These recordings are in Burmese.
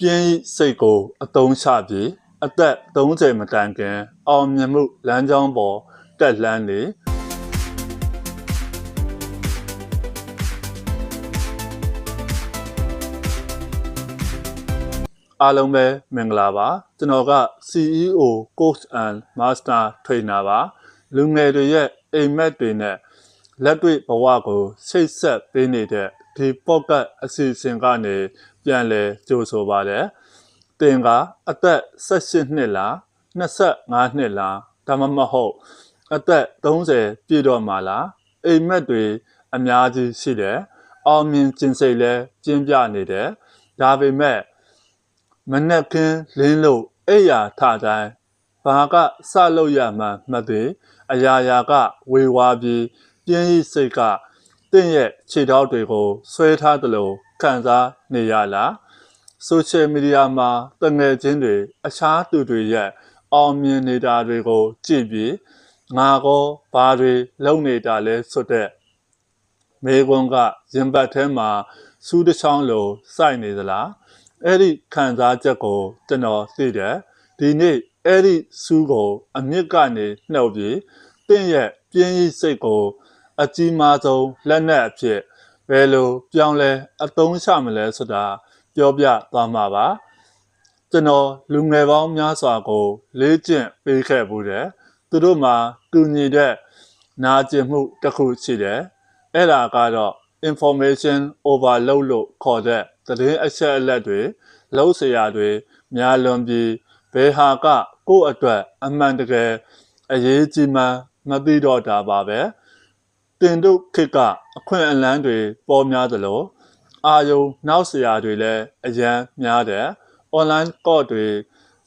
ပြင်းဤစိတ်ကိုအသုံးချပြီးအသက်30မတိုင်ခင်အောင်မြင်မှုလမ်းကြောင်းပေါ်တက်လှမ်းနေအားလုံးပဲမင်္ဂလာပါကျွန်တော်က CEO Coach and Master Trainer ပါလူငယ်တွေရဲ့အိမ်မက်တွေနဲ့လက်တွေ့ဘဝကိုဆိတ်ဆက်ပေးနေတဲ့ဒီ podcast အစီအစဉ်ကနေ ပြန်လည်ကြိုဆိုပါတယ်တင်ကအသက်18နှစ်လား25နှစ်လားဒါမှမဟုတ်အသက်30ပြည့်တော့မှလားအိမ်မက်တွေအများကြီးရှိတယ်အောင်မြင်ကျင်စိတ်လဲကျင်းပြနေတယ်ဒါပေမဲ့မနက်ခင်းလင်းလို့အိယာထတိုင်းဘာကစလို့ရမှန်းမသိအရာရာကဝေဝါပြီးပြင်းဤစိတ်ကတင့်ရဲ့ခြေထောက်တွေကိုဆွဲထားသလို ခံစားနေရလားဆိုရှယ်မီဒီယာမှာတငယ်ချင်းတွေအခြားသူတွေရဲ့အောင်မြင်နေတာတွေကို ကြည့်ပြီးငါကောဘာတွေလုပ်နေတာလဲဆိုတဲ့မေကွန်ကရင်ပတ်ထဲမှာစူးတစ်ချောင်းလိုစိုက်နေသလားအဲ့ဒီခံစားချက်ကိုကျွန်တော်သိတယ်ဒီနေ့အဲ့ဒီစူးကို အမြင့်ကနေနှုတ်ပြီးတင့်ရဲ့ပြင်းဤစိတ်ကို အကြီးမားဆုံးလက်နက်အဖြစ် ဘယ်လိုပြောင်းလဲအသုံးချမလဲဆိုတာပြောပြသွားမှာပါကျွန်တော်လူငယ်ပေါင်းများစွာကို လေ့ကျင့်ပေးခဲ့ဘူးတယ်သူတို့မှာတူညီတဲ့နာကျင်မှုတစ်ခုရှိတယ်အဲ့ဒါကတော့ information overload လို့ခေါ်တဲ့သတင်းအချက်အလက်တွေလုံးစရာတွေများလွန်ပြီးဘယ်ဟာကကိုယ့်အတွက်အမှန်တကယ်အရေးကြီးမှမသိတော့တာပါပဲ။ တင်တို့ခေတ်ကအခွင့်အလန်းတွေပေါ်များသလိုအာယုံနောက်ဆရာတွေလည်းအရန်များတယ် online course တွေ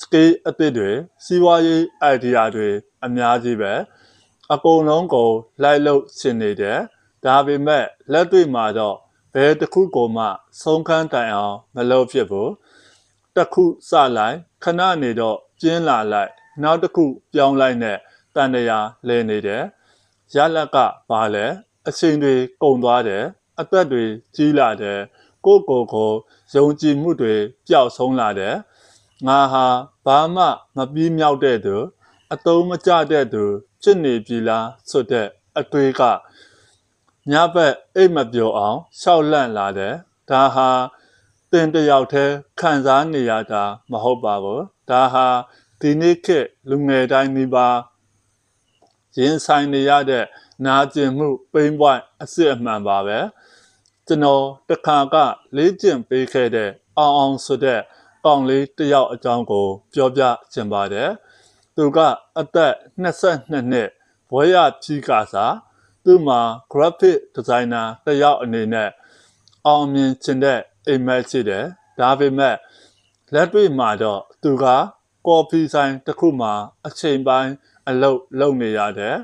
skill အသစ်တွေစီးပွားရေး idea တွေအများကြီးပဲအကုန်လုံးကိုလိုက်လို့ရှင်နေတယ်ဒါပေမဲ့လက်တွေ့မှာတော့ဘယ်တစ်ခုကိုမှဆုံးခန်းတိုင်အောင်မလုပ်ဖြစ်ဘူးတစ်ခုစလိုက်ခဏနေတော့ကျင်းလာလိုက် နောက်တစ်ခုပြောင်းလိုက်နဲ့တန်တရာလဲနေတယ် ရလက်ကဘာလဲအချိန်တွေကုန်သွားတယ်အသက်တွေကြီးလာတယ်ကိုယ့်ကိုယ်ကိုယုံကြည်မှုတွေပျောက်ဆုံးလာတယ်ငါဟာဘာမှမပြီးမြောက်တဲ့သူအတုံးမကျတဲ့သူဖြစ်နေပြီလားဆိုတဲ့အတွေးကညဘက်အိတ်မပြောအောင်ရှောက်လန့်လာတယ်ဒါဟာတင်တယောက်တည်းခံစားနေရတာမဟုတ်ပါဘူးဒါဟာဒီနေ့ခေတ်လူငယ်တိုင်းမိပါ ရင်ဆိုင်နေရတဲ့နာကျင်မှုပိန်းပွိုင်းအစစ်အမှန်ပါပဲကျွန်တော်တခါကလေးကျင့်ပေးခဲ့တဲ့အောင်အောင်ဆိုတဲ့ကောင်လေးတယောက်အကြောင်းကို ပြောပြချင်ပါတယ်သူကအသက်22နှစ်ဘွဲရကြီးကစားသူ့မှာ graphic designer တယောက်အနေနဲ့အောင်မြင်ချင်တဲ့အိမ်မက်ရှိတယ်ဒါပေမဲ့လက်တွေ့မှာတော့သူကကော်ဖီဆိုင်တစ်ခုမှာအချိန်ပိုင်း အလုပ်လုပ်နေရတယ်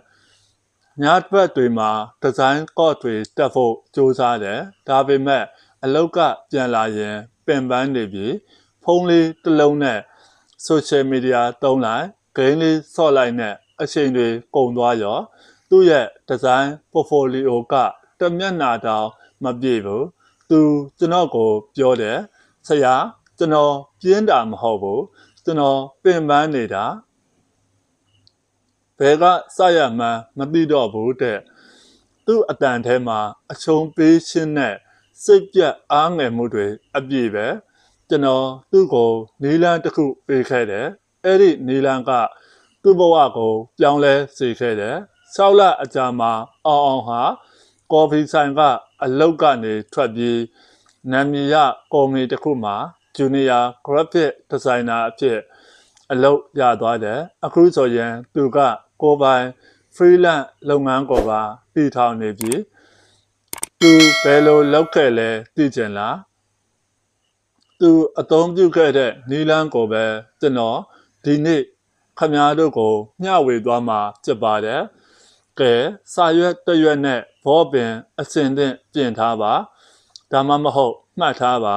ညဘက်တွေမှာဒီဇိုင်းကော့တွေတက်ဖို့စူးစမ်းတယ်ဒါပေမဲ့အလုတ်ကပြန်လာရင်ပင်ပန်းနေပြီဖုန်းလေးတစ်လုံးနဲ့ social media သုံးလိုက်ဂိမ်းလေးဆော့လိုက်နဲ့အချိန်တွေကုန်သွားရောသူ့ရဲ့ဒီဇိုင်း portfolio ကတမျက်နှာတောင်မပြည့်ဘူးသူကျွန်တော်ကိုပြောတယ်ဆရာကျွန်တော်ပြင်းတာမဟုတ်ဘူးကျွန်တော်ပင်ပန်းနေတာ ဘယ်ကစရမှန်းမသိတော့ဘူးတဲ့သူ့အတန်ထဲမှာအချုံပေးရှင်းတဲ့စိတ်ပြတ်အားငယ်မှုတွေအပြည့်ပဲကျွန်တော်သူ့ကိုနီလန်းတစ်ခုပေးခဲ့တယ်အဲ့ဒီနီလန်းကသူ့ဘဝကိုပြောင်းလဲစေခဲ့တယ်ဆောက်လအကြာမှာအောင်အောင်ဟာကော်ဖီဆိုင်ကအလောက်ကနေထွက်ပြီးနာမည်ရကုမ္ပဏီတစ်ခုမှာ Junior Graphic Designer အဖြစ်အလုပ်ရသွားတယ်အခုဆိုရင်သူက ကိုပိုင် freelance လုပ်ငန်းကိုပါတည်ထောင်နေပြီသူဘယ်လိုလုပ်ခဲ့လဲသိချင်လားသူအသုံးပြုခဲ့တဲ့နီလန်းကိုပဲကျွန်တော်ဒီနေ့ခမားတို့ကိုမျှဝေသွားမှာဖြစ်ပါတယ်ကဲစာရွက်တရွက်နဲ့ဘောပင်အစင်သင့်ပြင်ထားပါဒါမှမဟုတ်မှတ်ထားပါ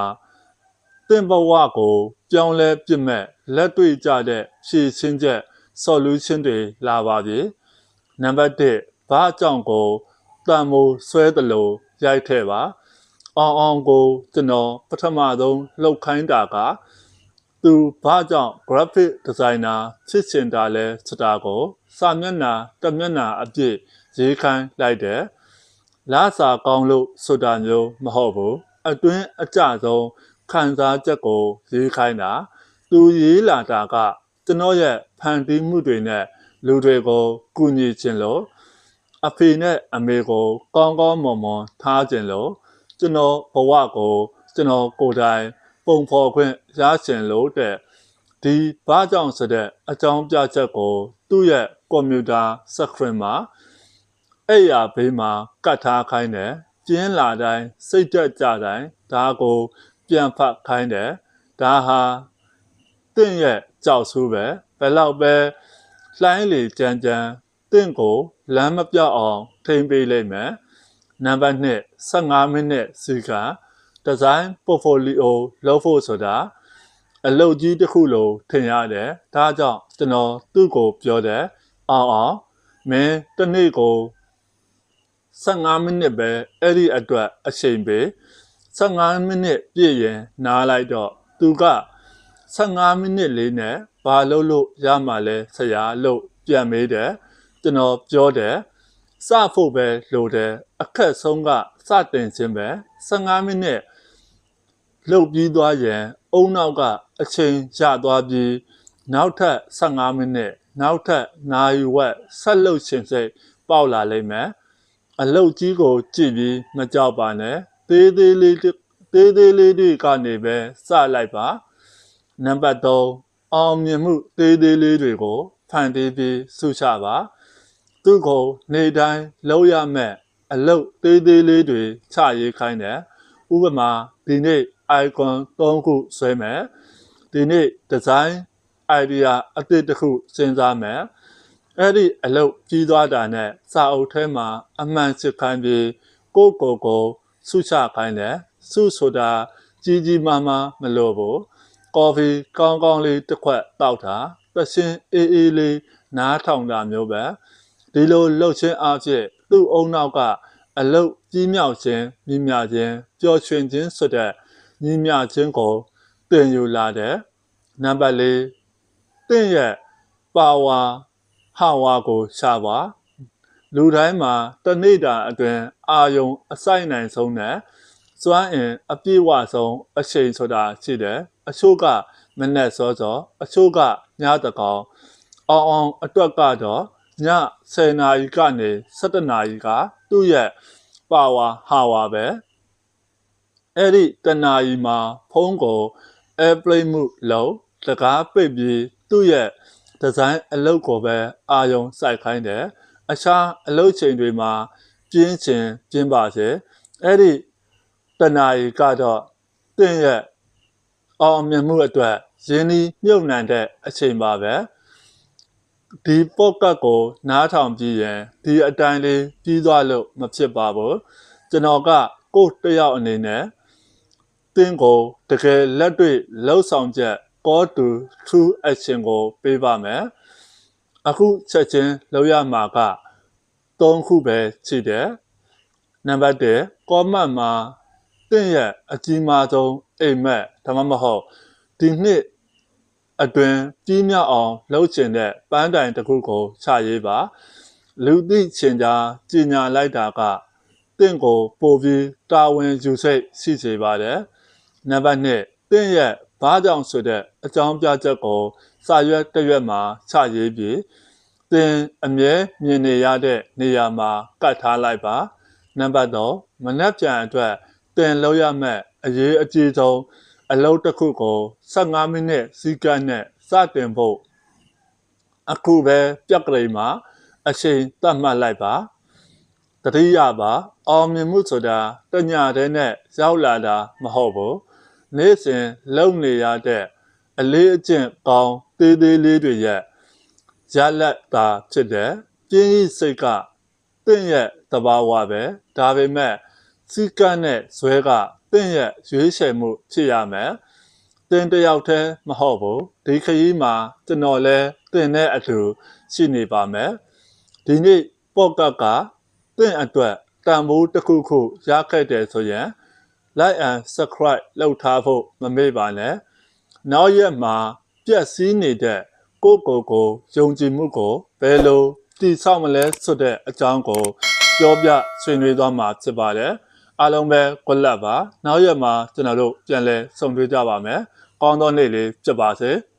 သင်ဘဝကို ပြောင်းလဲပြစ်မဲ့လက်တွေ့ကြတဲ့ဖြည့်ချင်းချက် solution တွေလာပါပြီနံပါတ်1ဘာအကြောင်းကိုတန်မိုးဆွဲသလိုရိုက်ခဲ့ပါအောင်အောင်ကိုကျွန်တော်ပထမဆုံးလှုပ်ခိုင်းတာကသူဘာကြောင့် graphic designer ဖြစ်ချင်တာလဲဆိုတာကိုစာမျက်နှာတစ်မျက်နှာအပြည့်ရေးခိုင်းလိုက်တယ်လာစာကောင်းလို့ဆိုတာမျိုးမဟုတ်ဘူးအတွင်းအကြဆုံးခံစားချက်ကိုရေးခိုင်းတာ သူရေးလာတာက ကျွန်တော်ရဲ့ဖန်တီးမှုတွေနဲ့လူတွေကိုကူညီခြင်းလို့အဖေနဲ့အမေကိုကောင်းကောင်းမွန်မွန်ထားခြင်းလို့ကျွန်တော်ဘဝကိုကျွန်တော်ကိုယ်တိုင်ပုံဖော်ခွင့်ရရှင်လို့တဲ့ဒီဘာကြောင့်ဆိုတဲ့အကြောင်းပြချက်ကိုသူ့ရဲ့ကွန်ပျူတာစခရင်မှာအဲ့ရဘေးမှာကတ်ထားခိုင်းတယ်ပြင်းလာတိုင်းစိတ်တက်ကြတိုင်းဒါကို ပြန်ဖတ်ခိုင်းတယ်ဒါဟာတင့်ရဲ့ ကြောက်ဆိုးပဲဘယ်တော့ပဲလှိုင်းလေကြမ်းကြမ်းတင့်ကိုလမ်းမပြောက်အောင်ထိမ့်ပေးလိုက်မယ်နံပါတ်1 15မိနစ်စီကဒီဇိုင်းပို့ဖိုလီယိုလုပ်ဖို့ဆိုတာအလုပ်ကြီးတစ်ခုလိုထင်ရတယ်ဒါကြောင့်ကျွန်တော်သူ့ကိုပြောတယ်အောင်အောင်မင်းတစ်နေ့ကို15မိနစ်ပဲအဲ့ဒီအတွက်အချိန်ပေး15မိနစ်ပြည့်ရင်နားလိုက်တော့သူက 15မိနစ်လေးနဲ့ဘာလုပ်လို့ရမှာလဲဆရာလို့ပြန်မေးတယ်ကျွန်တော်ပြောတယ်စဖို့ပဲလိုတယ်အခက်ဆုံးကစတင်ခြင်းပဲ15မိနစ်လှုပ်ပြီးသွားရင်အုံနောက်ကအချိန်ရသွားပြီးနောက်ထပ်15မိနစ်နောက်ထပ်နာရီဝက်ဆက်လှုပ်ခြင်းစိတ်ပေါက်လာလိမ့်မယ်အလုတ်ကြီးကိုကြည့်ပြီးမကြောက်ပါနဲ့သေးသေးလေးသေးသေးလေးတွေကနေပဲစလိုက်ပါ နံပါတ်3အောင်မြင်မှုသေးသေးလေးတွေကိုဖန်တီးပြီးစုချပါသူ့ကိုနေတိုင်းလုံးရမဲ့အလုတ်သေးသေးလေးတွေချရေးခိုင်းတယ်ဥပမာဒီနေ့ icon 3ခုဆွဲမယ်ဒီနေ့ design idea အသစ်တစ်ခုစဉ်းစားမယ်အဲ့ဒီအလုပ်ကြီးသွားတာနဲ့စာအုပ်ထဲမှာအမှန်စစ်ခိုင်းပြီးကိုကိုကိုဆုချခိုင်းတယ်ဆုဆိုတာကြီးကြီးမားမားမလို့ဘူး ကော်ဖီကောင်းကောင်းလေးတစ်ခွက်တောက်တာသရှင်အေးအေးလေးနားထောင်တာမျိုးပဲဒီလိုလှုပ်ခြင်းအဖြစ်သူ့အုံနောက်ကအလုတ်ကြီးမြောက်ခြင်းမြင့်မြခြင်းပျော်ရွှင်ခြင်းဆိုတဲ့မြင့်မြခြင်းကိုတင်ယူလာတဲ့နံပါတ်၄တင့်ရဲ့ပါဝါဟာဝါကိုရှာပါလူတိုင်းမှာတနေ့တာအတွင်းအာယုံအဆိုင်နိုင်ဆုံးနဲ့ စွမ်းအင်အပြည့်ဝဆုံးအချိန်ဆိုတာရှိတယ်အချို့ကမနဲ့စောစောအချို့ကညတကောင်အောင်အောင်အတွက်ကတော့ည10နာရီကနေ17နာရီကသူ့ရဲ့ပါဝါဟာဝါပဲအဲ့ဒီတနာရီမှာဖုန်းကို airplane မှုလုံးတကားပိတ်ပြီးသူ့ရဲ့ဒီဇိုင်းအလုပ်ကိုပဲအာယုံစိုက်ခိုင်းတယ်အခြားအလုပ်ချိန်တွေမှာပြင်းချင်ပြင်းပါစေအဲ့ဒီ တနာရီကတော့တင့်ရဲ့အောင်မြင်မှုအတွက်ရင်းနှီးမြုပ်နှံတဲ့အချိန်ပါပဲဒီပေါ့ကတ်ကိုနားထောင်ပြီးရင်ဒီအတိုင်းလေးပြီးသွားလို့မဖြစ်ပါဘူးကျွန်တော်ကကိုတယောက်အနေနဲ့တင်းကိုတကယ်လက်တွေ့လှုပ်ဆောင်ချက် call to true action ကိုပေးပါမယ်အခုချက်ချင်းလုပ်ရမှာက၃ခုပဲရှိတယ်နံပါတ်1 comment မှာ တင့်ရဲ့အကြီးမားဆုံးအိမ်မက်ဒါမှမဟုတ်ဒီနှစ်အတွင်ကြီးမြောက်အောင်လှုပ်ချင်တဲ့ပန်းတိုင်တစ်ခုကိုချရေးပါလူသိချင်ကြားကြီးညာလိုက်တာကတင့်ကိုပို့ပြီးတာဝန်ယူစိတ်ရှိစေပါတယ်နံပါတ်2တင့်ရဲ့ဘာကြောင့်ဆိုတဲ့အကြောင်းပြချက်ကိုစာရွက်တစ်ရွက်မှာချရေးပြီးသင်အမြဲမြင်နေရတဲ့နေရာမှာကတ်ထားလိုက်ပါနံပါတ်3မနှက်ပြန်အတွက် သင်လောက်ရမဲ့အရေးအကြီးဆုံးအလုပ်တစ်ခုကို15မိနစ်စီကတ်နဲ့စတင်ဖို့အခုပဲပြက်ကလေးမှာအချိန်သတ်မှတ်လိုက်ပါတတိယပါအောင်မြင်မှုဆိုတာတညာတဲ့နဲ့ရောက်လာတာမဟုတ်ဘူးနေ့စဉ်လုံနေရတဲ့အလေးအကျင့်ကောင်းသေးသေးလေးတွေရဲ့ရလက်တာဖြစ်တဲ့ပြင်းဤစိတ်ကတင့်ရဲ့တဘာဝပဲဒါပေမဲ့ စီကတ်နဲ့ဇွဲကတင့်ရဲ့ရွေးချယ်မှုဖြစ်ရမယ်တင်တယောက်တည်းမဟုတ်ဘူးဒီခရီးမှာကျွန်တော်လည်းတင်တဲ့အတူရှိနေပါမယ်ဒီနေ့ပေါ့ကတ်ကတင့်အတွက်တန်ဖိုးတစ်ခုခုရခဲ့တယ်ဆိုရင် like and subscribe လုပ်ထားဖို့မမေ့ပါနဲ့နောက်ရက်မှာပြက်စီးနေတဲ့ကိုယ့်ကိုယ်ကိုယုံကြည်မှုကိုဘယ်လိုတည်ဆောက်မလဲဆိုတဲ့အကြောင်းကိုပြောပြဆွေးနွေးသွားမှာဖြစ်ပါတယ် အားလုံးပဲကွက်လက်ပါနောက်ရက်မှာကျွန်တော်တို့ပြန်လည်ဆုံတွေ့ကြပါမယ်ကောင်းသောနေ့လေးဖြစ်ပါစေ။